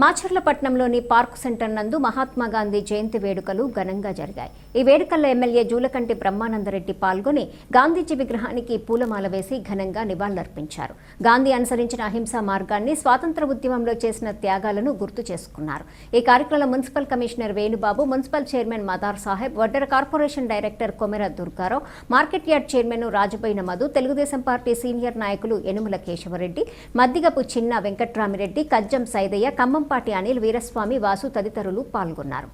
మాచర్లపట్నంలోని park centre నందు మహాత్మా గాంధీ జయంతి వేడుకలు ఘనంగా జరిగాయి. ఈ వేడుకల్లో ఎమ్మెల్యే జూలకంటి బ్రహ్మానందరెడ్డి పాల్గొని గాంధీజీ విగ్రహానికి పూలమాల వేసి ఘనంగా నివాళులర్పించారు. గాంధీ అనుసరించిన అహింసా మార్గాన్ని స్వాతంత్ర ఉద్యమంలో చేసిన త్యాగాలను గుర్తు చేసుకున్నారు. ఈ కార్యక్రమంలో municipal commissioner Venubabu municipal chairman Madar Saheb Vaddera corporation director Komera Durgarao market yard chairman Rajaboina Madhu Telugu Desam party senior నాయకులు యనుమల కేశవరెడ్డి మద్దిగపు చిన్న వెంకట్రామిరెడ్డి కజ్జం సైదయ్య ఖమ్మంపాటి అనిల్ వీరస్వామి వాసు తదితరులు పాల్గొన్నారు.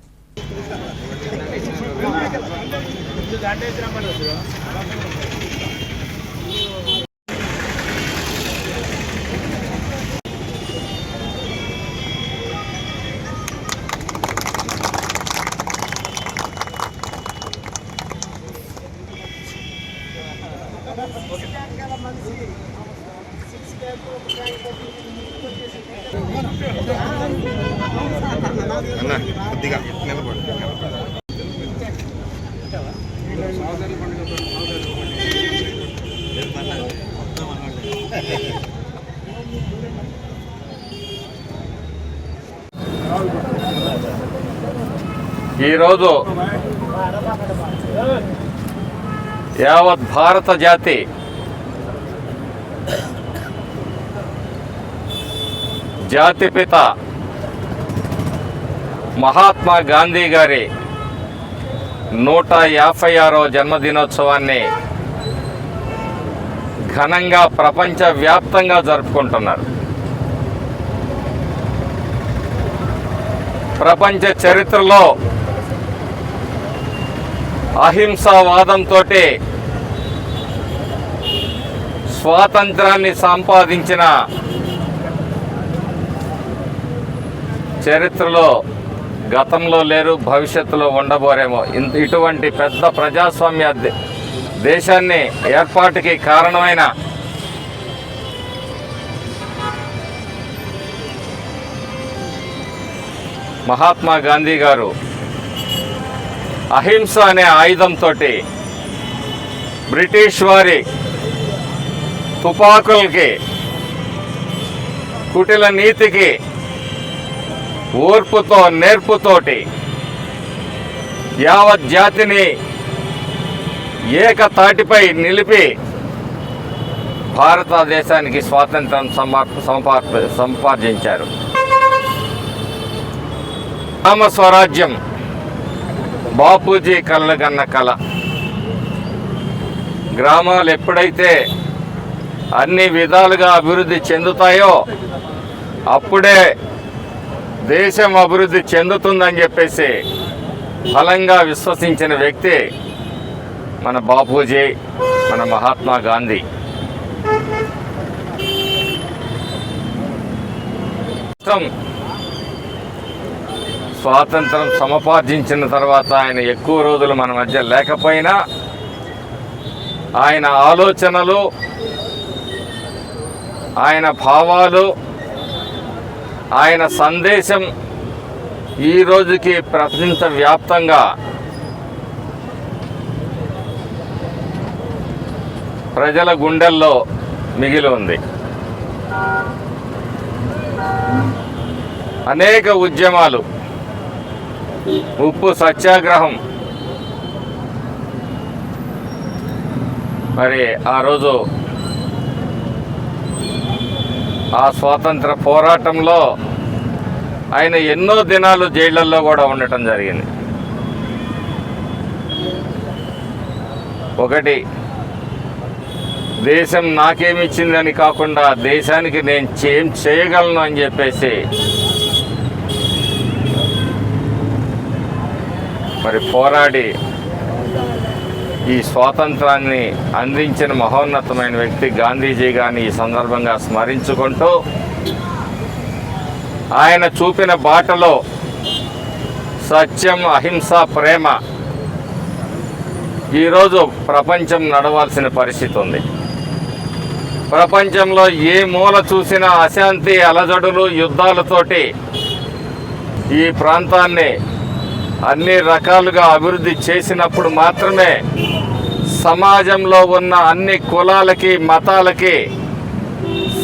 అన్న కొద్దిగా నిలబడు ఈరోజు యావత్ భారత జాతి జాతిపిత మహాత్మా గాంధీ గారి నూట యాభై ఆరో జన్మదినోత్సవాన్ని ఘనంగా ప్రపంచవ్యాప్తంగా జరుపుకుంటున్నారు. ప్రపంచ చరిత్రలో అహింసావాదంతో స్వాతంత్రాన్ని సంపాదించిన చరిత్రలో గతంలో లేరు భవిష్యత్తులో ఉండబోరేమో. ఇటువంటి పెద్ద ప్రజాస్వామ్య దే- దేశాన్ని ఏర్పాటుకి కారణమైన మహాత్మా గాంధీ గారు అహింస అనే ఆయుధంతో బ్రిటిష్ వారి తుపాకులకి కుటిల నీతికి ఓర్పుతో నేర్పుతోటి యావత్ జాతిని ఏకతాటిపై నిలిపి భారతదేశానికి స్వాతంత్రం సమా- సంపా- సంపాదించారు. గ్రామ స్వరాజ్యం బాపూజీ కలగన్న కళ గ్రామాలు ఎప్పుడైతే అన్ని విధాలుగా అభివృద్ధి చెందుతాయో అప్పుడే దేశం అభివృద్ధి చెందుతుందని చెప్పేసి బలంగా విశ్వసించిన వ్యక్తి మన బాపూజీ మన మహాత్మా గాంధీ. రాష్ట్రం స్వాతంత్రం సముపార్జించిన తర్వాత ఆయన ఎక్కువ రోజులు మన మధ్య లేకపోయినా ఆయన ఆలోచనలు ఆయన భావాలు ఆయన సందేశం ఈ రోజుకి ప్రపంచ వ్యాప్తంగా ప్రజల గుండెల్లో మిగిలి ఉంది. అనేక ఉద్యమాలు ఉప్పు సత్యాగ్రహం. మరి ఆ రోజు ఆ స్వాతంత్ర పోరాటంలో ఆయన ఎన్నో దినాలు జైళ్ళల్లో కూడా ఉండటం జరిగింది. ఒకటి దేశం నాకేమిచ్చిందని కాకుండా దేశానికి నేను ఏం చేయగలను అని చెప్పేసి మరి పోరాడి ఈ స్వాతంత్రాన్ని అందించిన మహోన్నతమైన వ్యక్తి గాంధీజీ గారిని ఈ సందర్భంగా స్మరించుకుంటూ ఆయన చూపిన బాటలో సత్యం అహింస ప్రేమ ఈరోజు ప్రపంచం నడవాల్సిన పరిస్థితి ఉంది. ప్రపంచంలో ఏ మూల చూసినా అశాంతి అలజడులు యుద్ధాలతోటి ఈ ప్రాంతాన్ని అన్ని రకాలుగా అభివృద్ధి చేసినప్పుడు మాత్రమే సమాజంలో ఉన్న అన్ని కులాలకి మతాలకి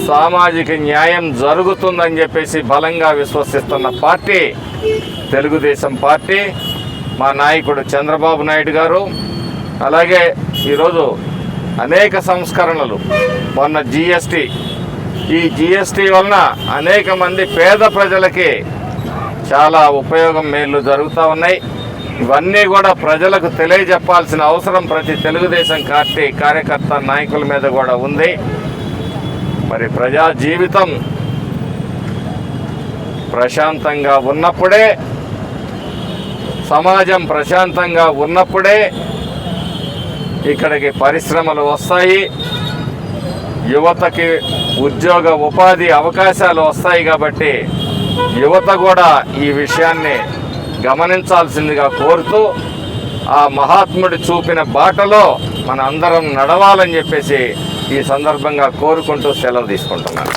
సామాజిక న్యాయం జరుగుతుందని చెప్పేసి బలంగా విశ్వసిస్తున్న పార్టీ తెలుగుదేశం పార్టీ మా నాయకుడు చంద్రబాబు నాయుడు గారు. అలాగే ఈరోజు అనేక సంస్కరణలు మొన్న జిఎస్టి. ఈ జిఎస్టి వలన అనేక మంది పేద ప్రజలకి చాలా ఉపయోగం మేలు జరుగుతూ ఉన్నాయి. ఇవన్నీ కూడా ప్రజలకు తెలియజెప్పాల్సిన అవసరం ప్రతి తెలుగుదేశం పార్టీ కార్యకర్త నాయకుల మీద కూడా ఉంది. మరి ప్రజా జీవితం ప్రశాంతంగా ఉన్నప్పుడే సమాజం ప్రశాంతంగా ఉన్నప్పుడే ఇక్కడికి పరిశ్రమలు వస్తాయి. యువతకి ఉద్యోగ ఉపాధి అవకాశాలు వస్తాయి కాబట్టి యువత కూడా ఈ విషయాన్ని గమనించాల్సిందిగా కోరుతూ ఆ మహాత్ముడు చూపిన బాటలో మన అందరం నడవాలని చెప్పేసి ఈ సందర్భంగా కోరుకుంటూ సెలవు తీసుకుంటున్నాను.